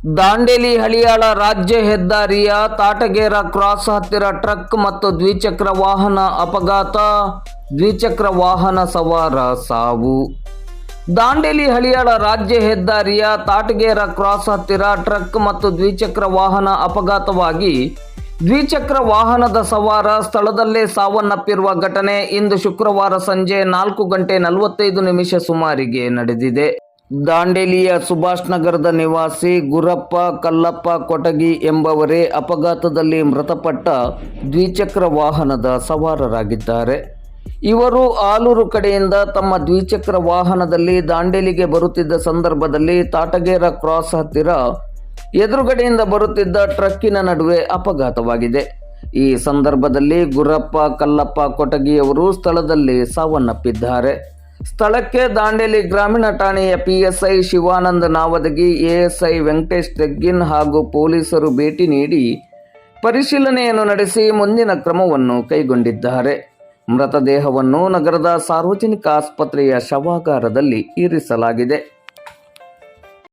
ದಾಂಡೇಲಿ ಹಳಿಯಾಳ ರಾಜ್ಯ ಹೆದ್ದಾರಿಯ ತಾಟಗೇರ ಕ್ರಾಸ್ ಹತ್ತಿರ ಟ್ರಕ್ ಮತ್ತು ದ್ವಿಚಕ್ರ ವಾಹನ ಅಪಘಾತ. ದ್ವಿಚಕ್ರ ವಾಹನ ಸವಾರ ಸಾವು. ದಾಂಡೇಲಿ ಹಳಿಯಾಳ ರಾಜ್ಯ ಹೆದ್ದಾರಿಯ ತಾಟಗೇರ ಕ್ರಾಸ್ ಹತ್ತಿರ ಟ್ರಕ್ ಮತ್ತು ದ್ವಿಚಕ್ರ ವಾಹನ ಅಪಘಾತವಾಗಿ ದ್ವಿಚಕ್ರ ವಾಹನದ ಸವಾರ ಸ್ಥಳದಲ್ಲೇ ಸಾವನ್ನಪ್ಪಿರುವ ಘಟನೆ ಇಂದು ಶುಕ್ರವಾರ ಸಂಜೆ ನಾಲ್ಕು ಗಂಟೆ ನಲವತ್ತೈದು ನಿಮಿಷ ಸುಮಾರಿಗೆ ನಡೆದಿದೆ. ದಾಂಡೇಲಿಯ ಸುಭಾಷ್ ನಗರದ ನಿವಾಸಿ ಗುರಪ್ಪ ಕಲ್ಲಪ್ಪ ಕೊಟಗಿ ಎಂಬವರೇ ಅಪಘಾತದಲ್ಲಿ ಮೃತಪಟ್ಟ ದ್ವಿಚಕ್ರ ವಾಹನದ ಸವಾರರಾಗಿದ್ದಾರೆ. ಇವರು ಆಲೂರು ಕಡೆಯಿಂದ ತಮ್ಮ ದ್ವಿಚಕ್ರ ವಾಹನದಲ್ಲಿ ದಾಂಡೇಲಿಗೆ ಬರುತ್ತಿದ್ದ ಸಂದರ್ಭದಲ್ಲಿ ತಾಟಗೇರ ಕ್ರಾಸ್ ಹತ್ತಿರ ಎದುರುಗಡೆಯಿಂದ ಬರುತ್ತಿದ್ದ ಟ್ರಕ್ಕಿನ ನಡುವೆ ಅಪಘಾತವಾಗಿದೆ. ಈ ಸಂದರ್ಭದಲ್ಲಿ ಗುರಪ್ಪ ಕಲ್ಲಪ್ಪ ಕೊಟಗಿಯವರು ಸ್ಥಳದಲ್ಲಿ ಸಾವನ್ನಪ್ಪಿದ್ದಾರೆ. ಸ್ಥಳಕ್ಕೆ ದಾಂಡೇಲಿ ಗ್ರಾಮೀಣ ಠಾಣೆಯ ಪಿಎಸ್ಐ ಶಿವಾನಂದ ನಾವದಗಿ, ಎಎಸ್ಐ ವೆಂಕಟೇಶ್ ತೆಗ್ಗಿನ್ ಹಾಗೂ ಪೊಲೀಸರು ಭೇಟಿ ನೀಡಿ ಪರಿಶೀಲನೆಯನ್ನು ನಡೆಸಿ ಮುಂದಿನ ಕ್ರಮವನ್ನು ಕೈಗೊಂಡಿದ್ದಾರೆ. ಮೃತದೇಹವನ್ನು ನಗರದ ಸಾರ್ವಜನಿಕ ಆಸ್ಪತ್ರೆಯ ಶವಾಗಾರದಲ್ಲಿ ಇರಿಸಲಾಗಿದೆ.